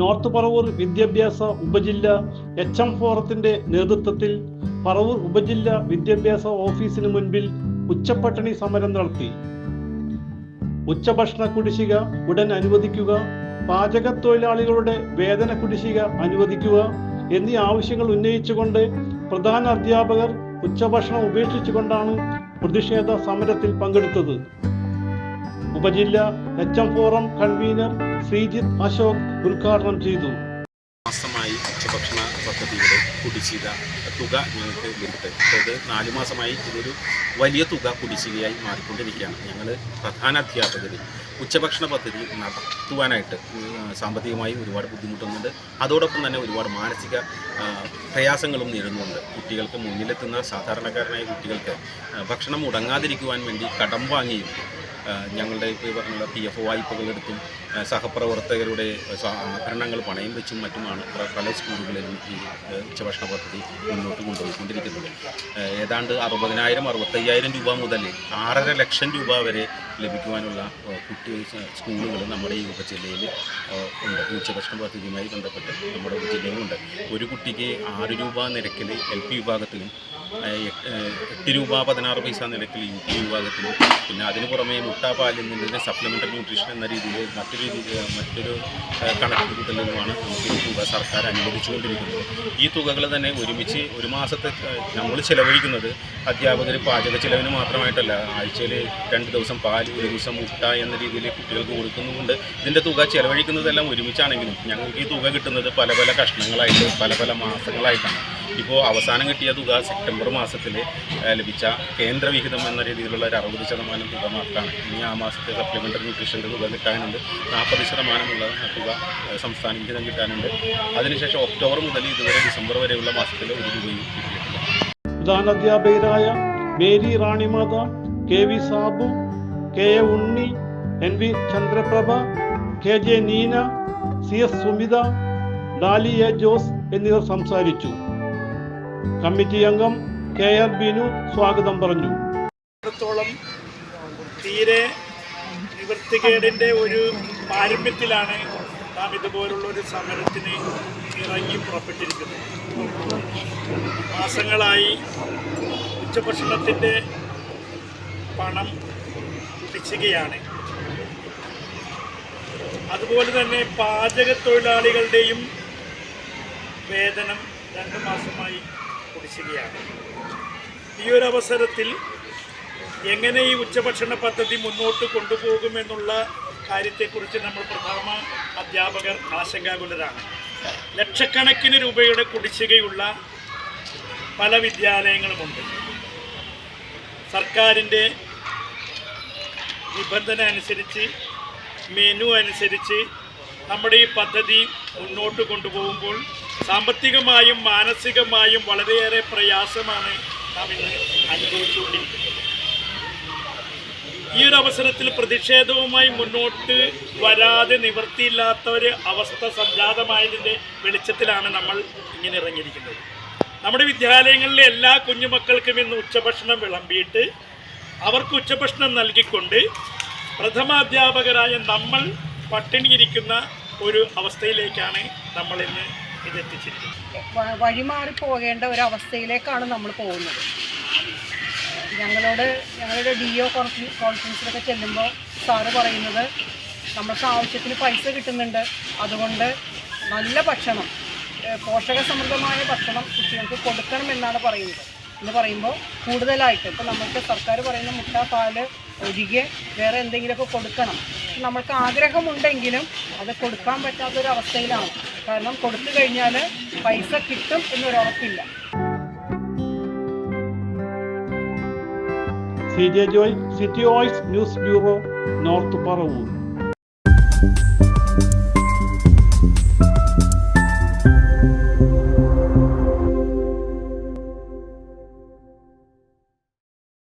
North Paravur വിദ്യാഭ്യാസ ഉപജില്ല H M ഫോറത്തിന്റെ നേതൃത്വത്തിൽ പറവൂർ ഉപജില്ല വിദ്യാഭ്യാസ ഓഫീസിന് മുൻപിൽ ഉച്ചപട്ടണി സമരം നടത്തി. ഉച്ചഭക്ഷണ കുടിശ്ശിക ഉടൻ അനുവദിക്കുക പാചക തൊഴിലാളികളുടെ വേതന കുടിശ്ശിക അനുവദിക്കുക എന്നീ ആവശ്യങ്ങൾ ഉന്നയിച്ചുകൊണ്ട് പ്രധാന അധ്യാപകർ ഉച്ചഭക്ഷണം ഉപേക്ഷിച്ചുകൊണ്ടാണ് പ്രതിഷേധ സമരത്തിൽ പങ്കെടുത്തത്. ഉപജില്ല H M forum convener Sreejith Ashok ഉദ്ഘാടനം ചെയ്തു. മാസമായി ഉച്ചഭക്ഷണ പദ്ധതിയുടെ കുടിശ്ശിക തുക ഞങ്ങൾക്ക് ലഭിക്കും അതായത് നാലു മാസമായി ഇതൊരു വലിയ തുക കുടിശ്ശികയായി മാറിക്കൊണ്ടിരിക്കുകയാണ്. ഞങ്ങൾ പ്രധാന അധ്യാപകർ ഉച്ചഭക്ഷണ പദ്ധതി നടത്തുവാനായിട്ട് സാമ്പത്തികമായി ഒരുപാട് ബുദ്ധിമുട്ടുന്നുണ്ട്. അതോടൊപ്പം തന്നെ ഒരുപാട് മാനസിക പ്രയാസങ്ങളും നേരിടുന്നുണ്ട്. കുട്ടികൾക്ക് മുന്നിലെത്തുന്ന സാധാരണക്കാരനായ കുട്ടികൾക്ക് ഭക്ഷണം മുടങ്ങാതിരിക്കുവാൻ വേണ്ടി കടം വാങ്ങിയും ഞങ്ങളുടെ ഇപ്പോൾ പറഞ്ഞുള്ള പറഞ്ഞ പി എഫ് വായ്പകളെടുത്തും സഹപ്രവർത്തകരുടെ ആഭരണങ്ങൾ പണയം വെച്ചും മറ്റുമാണ് പല- സ്കൂളുകളിലും ഈ ഉച്ചഭക്ഷണ പദ്ധതി മുന്നോട്ട് കൊണ്ടുപോയിക്കൊണ്ടിരിക്കുന്നത്. ഏതാണ്ട് അറുപതിനായിരം അറുപത്തയ്യായിരം രൂപ മുതൽ ആറര ലക്ഷം രൂപ വരെ ലഭിക്കുവാനുള്ള കുട്ടി സ്കൂളുകൾ നമ്മുടെ ഈ ഉപജില്ലയിൽ ഉണ്ട്. ഉച്ചഭക്ഷണ പദ്ധതിയുമായി ബന്ധപ്പെട്ട് നമ്മുടെ ഉപജില്ലയിലുണ്ട്. ഒരു കുട്ടിക്ക് ആറ് രൂപ നിരക്കിൽ എൽ പി വിഭാഗത്തിലും എട്ട് രൂപ പതിനാറ് പൈസ നിരക്കിൽ യു പി വിഭാഗത്തിലും പിന്നെ അതിന് പുറമെ മുട്ട പാലിൽ നിന്ന് സപ്ലിമെന്ററി ന്യൂട്രീഷൻ എന്ന രീതിയിൽ മറ്റൊരു രീതിയിൽ മറ്റൊരു കണക്ക് കൂട്ടലിലുമാണ് നമുക്ക് തുക സർക്കാർ അനുവദിച്ചുകൊണ്ടിരിക്കുന്നത്. ഈ തുകകൾ തന്നെ ഒരുമിച്ച് ഒരു മാസത്തെ നമ്മൾ ചിലവഴിക്കുന്നത് അധ്യാപകർ പാചക ചിലവിന് മാത്രമായിട്ടല്ല ആഴ്ചയിൽ രണ്ട് ദിവസം പാൽ ദിവസം മുട്ട എന്ന രീതിയിൽ കുട്ടികൾക്ക് കൊടുക്കുന്നുമുണ്ട്. ഇതിന്റെ തുക ചെലവഴിക്കുന്നതെല്ലാം ഒരുമിച്ചാണെങ്കിലും ഞങ്ങൾക്ക് ഈ തുക കിട്ടുന്നത് പല പല കഷ്ണങ്ങളായിട്ട് പല പല മാസങ്ങളായിട്ടാണ്. ഇപ്പോൾ അവസാനം കിട്ടിയ തുക സെപ്റ്റംബർ മാസത്തിൽ ലഭിച്ച കേന്ദ്രവിഹിതം എന്ന രീതിയിലുള്ള ഒരു അറുപത് ശതമാനം തുക മാത്രമാണ്. ഇനി ആ മാസത്തെ സപ്ലിമെന്ററി ന്യൂട്രീഷന്റെ തുക കിട്ടാനുണ്ട്. നാൽപ്പത് ശതമാനമുള്ള തുക സംസ്ഥാന വിഹിതം കിട്ടാനുണ്ട്. അതിനുശേഷം ഒക്ടോബർ മുതൽ ഇതുവരെ ഡിസംബർ വരെയുള്ള മാസത്തിൽ ഒരു രൂപയും കിട്ടിയിട്ടില്ല. പ്രധാനാധ്യാപകരായ Mary Ranimatha K V Sabu K A Unni N V Chandraprabha K J Neena C S Sumitha Dolly A Jose എന്നിവർ സംസാരിച്ചു. കമ്മിറ്റി അംഗം കെ ആർ ബിനു സ്വാഗതം പറഞ്ഞു. തീരെ നിവൃത്തികേടിന്റെ ഒരു പാരമ്യത്തിലാണ് നാം ഇതുപോലുള്ള ഒരു സമരത്തിന് ഇറങ്ങി പുറപ്പെട്ടിരിക്കുന്നത്. മാസങ്ങളായി ഉച്ചഭക്ഷണത്തിന്റെ പണം കുടിശ്ശികയാണ് അതുപോലെ തന്നെ പാചക തൊഴിലാളികളുടെയും വേതനം രണ്ട് മാസമായി കുടിശ്ശികയാണ് ഈ ഒരു അവസരത്തിൽ എങ്ങനെ ഈ ഉച്ചഭക്ഷണ പദ്ധതി മുന്നോട്ട് കൊണ്ടുപോകുമെന്നുള്ള കാര്യത്തെക്കുറിച്ച് നമ്മൾ പ്രഥമ അധ്യാപകർ ആശങ്കാകുലരാണ്. ലക്ഷക്കണക്കിന് രൂപയുടെ കുടിശ്ശികയുള്ള പല വിദ്യാലയങ്ങളുമുണ്ട്. സർക്കാരിന്റെ നിബന്ധന അനുസരിച്ച് മെനു അനുസരിച്ച് നമ്മുടെ ഈ പദ്ധതി മുന്നോട്ട് കൊണ്ടുപോകുമ്പോൾ സാമ്പത്തികമായും മാനസികമായും വളരെയേറെ പ്രയാസമാണ് നാം ഇന്ന് അനുഭവിച്ചുകൊണ്ടിരിക്കുന്നത്. ഈ ഒരു അവസരത്തിൽ പ്രതിഷേധവുമായി മുന്നോട്ട് വരാതെ നിവൃത്തിയില്ലാത്ത ഒരു അവസ്ഥ സംജാതമായതിന്റെ വെളിച്ചത്തിലാണ് നമ്മൾ ഇങ്ങനെ ഇറങ്ങിയിരിക്കുന്നത്. നമ്മുടെ വിദ്യാലയങ്ങളിലെ എല്ലാ കുഞ്ഞുമക്കൾക്കും ഇന്ന് ഉച്ചഭക്ഷണം വിളമ്പിയിട്ട് അവർക്ക് ഉച്ചഭക്ഷണം നൽകിക്കൊണ്ട് പ്രഥമാധ്യാപകരായ നമ്മൾ പട്ടിണിയിരിക്കുന്ന ഒരു അവസ്ഥയിലേക്കാണ് നമ്മൾ ഇന്ന് ഇതെത്തിച്ചിരിക്കുന്നത്. വഴിമാറി പോകേണ്ട ഒരു അവസ്ഥയിലേക്കാണ് നമ്മൾ പോകുന്നത്. ഞങ്ങളോട് ഞങ്ങളുടെ ഡി ഒ കോൺഫറൻസിലൊക്കെ ചെല്ലുമ്പോൾ സാറ് പറയുന്നത് നമ്മൾക്ക് ആവശ്യത്തിന് പൈസ കിട്ടുന്നുണ്ട്. അതുകൊണ്ട് നല്ല ഭക്ഷണം പോഷകസമൃദ്ധമായ ഭക്ഷണം കുട്ടികൾക്ക് കൊടുക്കണമെന്നാണ് പറയുന്നത്. എന്ന് പറയുമ്പോൾ കൂടുതലായിട്ട്. ഇപ്പോൾ നമുക്ക് സർക്കാർ പറയുന്ന മുട്ട പാൽ ഒഴികെ വേറെ എന്തെങ്കിലുമൊക്കെ കൊടുക്കണം. നമ്മൾക്ക് ആഗ്രഹമുണ്ടെങ്കിലും അത് കൊടുക്കാൻ പറ്റാത്തൊരവസ്ഥയിലാണ്. കാരണം കൊടുത്തു കഴിഞ്ഞാൽ പൈസ കിട്ടും എന്നൊരുറപ്പില്ല. C J Joy city voice news bureau north Paravur.